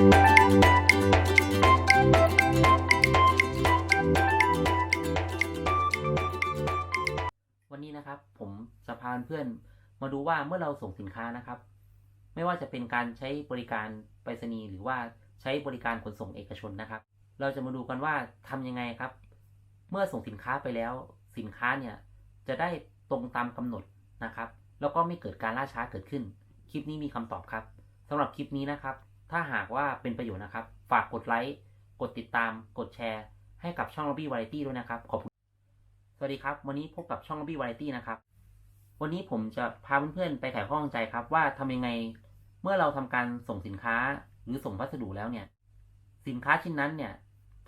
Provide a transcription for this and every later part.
วันนี้นะครับผมจะพาเพื่อนมาดูว่าเมื่อเราส่งสินค้านะครับ ไม่ว่าจะเป็นการใช้บริการไปรษณีย์หรือว่าใช้บริการขนส่งเอกชนนะครับ เราจะมาดูกันว่าทำยังไงครับ เมื่อส่งสินค้าไปแล้ว สินค้าเนี่ยจะได้ตรงตามกำหนดนะครับ แล้วก็ไม่เกิดการล่าช้าเกิดขึ้น คลิปนี้มีคำตอบครับสำหรับคลิปนี้นะครับ ถ้าหากว่าเป็นประโยชน์นะครับ ฝากกดไลค์ กดติดตาม กดแชร์ ให้กับช่อง Lobby Variety ด้วยนะครับ ขอบคุณ สวัสดีครับ วันนี้พบกับช่อง Lobby Variety นะครับ วันนี้ผมจะพาเพื่อนๆ ไปไขข้อข้องใจครับ ว่าทำยังไง เมื่อเราทำการส่งสินค้าหรือส่งพัสดุแล้วเนี่ย สินค้าชิ้นนั้นเนี่ย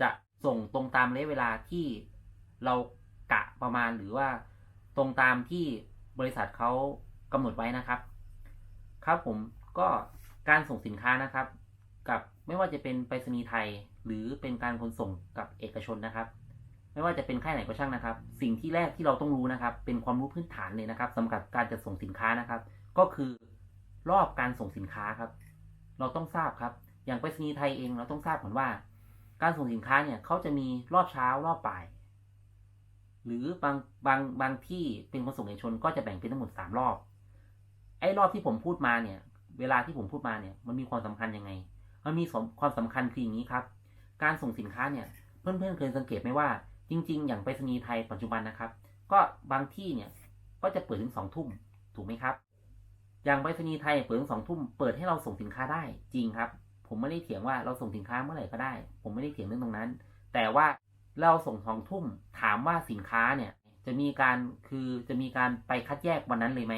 จะส่งตรงตามระยะเวลาที่เรากะประมาณหรือว่าตรงตามที่บริษัทเขากำหนดไว้นะครับ ครับผมก็การส่งสินค้านะครับ กับไม่ว่าจะเป็นไปรษณีย์ไทย หรือเป็นการขนส่งกับเอกชนนะครับ ไม่ว่าจะเป็นค่ายไหนก็ช่างนะครับ สิ่งที่แรกที่เราต้องรู้นะครับ เป็นความรู้พื้นฐานเลยนะครับสำหรับการจัดส่งสินค้านะครับ ก็คือรอบการส่งสินค้าครับ เราต้องทราบครับ อย่างไปรษณีย์ไทยเองเราต้องทราบก่อนว่า การส่งสินค้าเนี่ยเขาจะมีรอบเช้ารอบบ่าย หรือบางบางบางที่เป็นขนส่งเอกชนก็จะแบ่งเป็นทั้งหมดสามรอบไอ้รอบที่ผมพูดมาเนี่ย เวลาที่ผมพูดมาเนี่ย มันมีความสำคัญยังไง มันมีความสำคัญคืออย่างนี้ครับ การส่งสินค้าเนี่ย เพื่อนๆเคยสังเกตไหมว่า จริง ๆ อย่างไปรษณีย์ไทยปัจจุบันนะครับ ก็บางที่เนี่ยก็จะเปิดถึงสองทุ่มถูกไหมครับ อย่างไปรษณีย์ไทยเปิดถึงสองทุ่มเปิดให้เราส่งสินค้าได้จริงครับ ผมไม่ได้เถียงว่าเราส่งสินค้าเมื่อไหร่ก็ได้ ผมไม่ได้เถียงเรื่องตรงนั้น แต่ว่าเราส่งสองทุ่มถามว่าสินค้าเนี่ยจะมีการคือจะมีการไปคัดแยกวันนั้นเลยไหม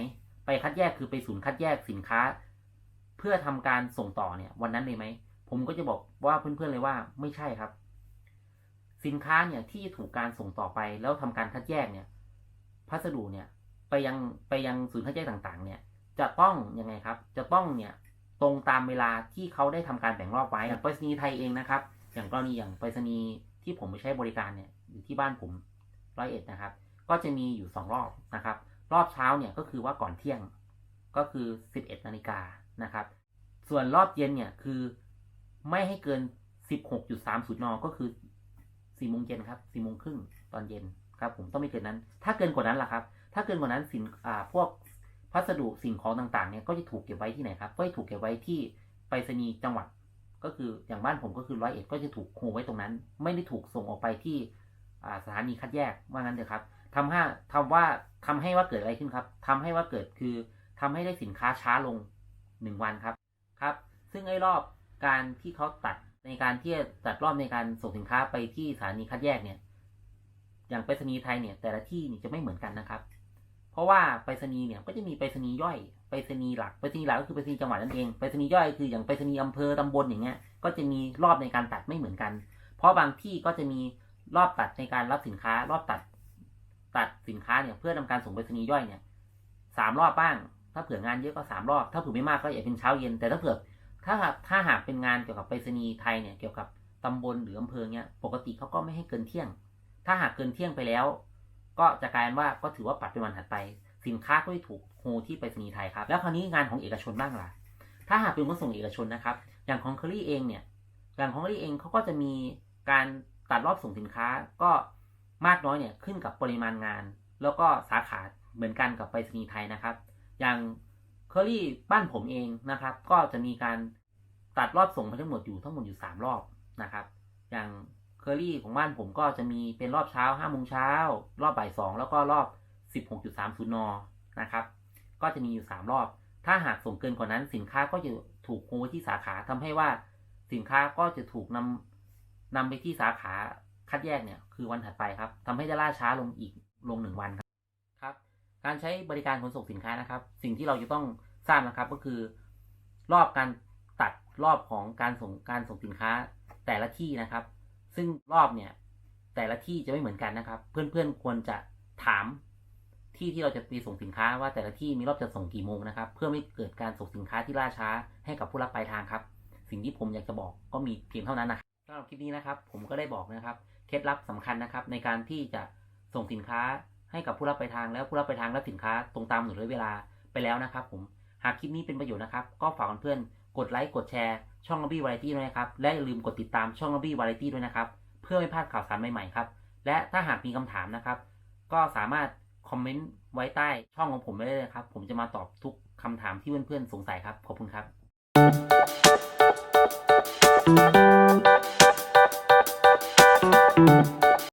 ไปคัดแยกคือไปศูนย์คัดแยกสินค้า เพื่อทำการส่งต่อเนี่ย วันนั้นเลยไหม ผมก็จะบอกว่าเพื่อนๆเลยว่าไม่ใช่ครับ สินค้าเนี่ยที่ถูกการส่งต่อไปแล้วทำการคัดแยกเนี่ย พัสดุเนี่ยไปยังไปยังศูนย์คัดแยกต่างๆ เนี่ย จะต้องยังไงครับ จะต้องเนี่ยตรงตามเวลาที่เขาได้ทำการแบ่งรอบไว้อย่างไปรษณีย์ไทยเองนะครับ อย่างกรณีอย่างไปรษณีย์ที่ผมไปใช้บริการเนี่ยอยู่ที่บ้านผมร้อยเอ็ดนะครับ ก็จะมีอยู่สองรอบนะครับ รอบเช้าเนี่ยก็คือว่าก่อนเที่ยงก็คือสิบเอ็ดนาฬิกา นะครับ ส่วนรอบเย็นเนี่ยคือไม่ให้เกินสิบหกจุดสามศูนก็คือสี่โมงเย็นครับสี่โมงครึ่งตอนเย็นครับ ผมต้องไม่เกินนั้น ถ้าเกินกว่านั้นล่ะครับ ถ้าเกินกว่านั้นสินอ่าพวกพัสดุสิ่งของต่างๆเนี่ยก็จะถูกเก็บไว้ที่ไหนครับ ก็จะถูกเก็บไว้ที่ไปรษณีย์จังหวัด ก็คืออย่างบ้านผมก็คือร้อยเอ็ดก็จะถูกโฮไว้ตรงนั้น ไม่ได้ถูกส่งออกไปที่สถานีคัดแยกว่างั้นเถอะครับทำให้ทำว่าทำให้ว่าเกิดอะไรขึ้นครับทำให้ว่าเกิดคือทำให้ได้สินค้าช้าลง หนึ่งวันครับครับ ซึ่งไอ้รอบการที่เขาตัดในการที่จะตัดรอบในการส่งสินค้าไปที่สถานีคัดแยกเนี่ย อย่างไปรษณีย์ไทยเนี่ย แต่ละที่นี่จะไม่เหมือนกันนะครับ เพราะว่าไปรษณีย์เนี่ยก็จะมีไปรษณีย์ย่อยไปรษณีย์หลักไปรษณีย์หลักก็คือไปรษณีย์จังหวัดนั่นเองไปรษณีย์ย่อยคืออย่างไปรษณีย์อำเภอตำบลอย่างเงี้ยก็จะมีรอบในการตัดไม่เหมือนกัน เพราะบางที่ก็จะมีรอบตัดในการรับสินค้ารอบตัด ตัดสินค้าเนี่ยเพื่อทำการส่งไปรษณีย์ย่อยเนี่ยสามรอบบ้าง ถ้าเผื่องานเยอะก็สามรอบ ถ้าเผื่อไม่มากก็อย่าเป็นเช้าเย็น แต่ถ้าเผื่อ ถ้าหากถ้าหากเป็นงานเกี่ยวกับไปรษณีย์ไทยเนี่ย เกี่ยวกับตำบลหรืออำเภอเนี่ยปกติเขาก็ไม่ให้เกินเที่ยง ถ้าหากเกินเที่ยงไปแล้ว ก็จะกลายเป็นว่าก็ถือว่าปัดเป็นวันถัดไป สินค้าก็จะถูกโฮที่ไปรษณีย์ไทยครับ แล้วคราวนี้งานของเอกชนบ้างล่ะ ถ้าหากเป็นขนส่งเอกชนนะครับ อย่างของเคอรี่เองเนี่ย อย่างของเคอรี่เองเขาก็จะมีการตัดรอบส่งสินค้าก็มากน้อยเนี่ยขึ้นกับปริมาณงาน แล้วก็สาขาเหมือนกันกับไปรษณีย์ไทยนะครับ อย่างเคอรี่บ้านผมเองนะครับ ก็จะมีการตัดรอบส่งไปทั้งหมดอยู่ทั้งหมดอยู่สามรอบนะครับ อย่างเคอรี่ของบ้านผมก็จะมีเป็นรอบเช้าห้าโมงเช้ารอบบ่ายสองแล้วก็รอบสิบหกจุดสามศูนย์นนะครับ ก็จะมีอยู่สามรอบ ถ้าหากส่งเกินกว่านั้นสินค้าก็จะถูกโฮไว้ที่สาขาทำให้ว่าสินค้าก็จะถูกนำนำไปที่สาขาคัดแยกเนี่ยคือวันถัดไปครับทำให้จะล่าช้าลงอีกลงหนึ่งวัน การใช้บริการขนส่งสินค้านะครับ สิ่งที่เราจะต้องทราบนะครับก็คือ รอบการตัดรอบของการส่งการส่งสินค้าแต่ละที่นะครับ ซึ่งรอบเนี่ยแต่ละที่จะไม่เหมือนกันนะครับ เพื่อนๆควรจะถามที่ที่เราจะไปส่งสินค้าว่าแต่ละที่มีรอบจะส่งกี่โมงนะครับ เพื่อไม่เกิดการส่งสินค้าที่ล่าช้าให้กับผู้รับปลายทางครับ สิ่งที่ผมอยากจะบอกก็มีเพียงเท่านั้นนะครับสำหรับคลิปนี้นะครับ ผมก็ได้บอกนะครับ เคล็ดลับสำคัญนะครับ ในการที่จะส่งสินค้า ให้กับผู้รับปลายทางแล้วผู้รับปลายทางรับสินค้าตรงตามหน่วยเวลาไปแล้วนะครับผมหากคลิปนี้เป็นประโยชน์นะครับ ก็ฝากเพื่อนกดไลค์กดแชร์ช่องล็อบบี้วาไรตี้ด้วยนะครับ และอย่าลืมกดติดตามช่องล็อบบี้วาไรตี้ด้วยนะครับ เพื่อไม่พลาดข่าวสารใหม่ๆครับ และถ้าหากมีคำถามนะครับ ก็สามารถคอมเมนต์ไว้ใต้ช่องของผมได้เลยครับ ผมจะมาตอบทุกคำถามที่เพื่อนๆสงสัยครับ ขอบคุณครับ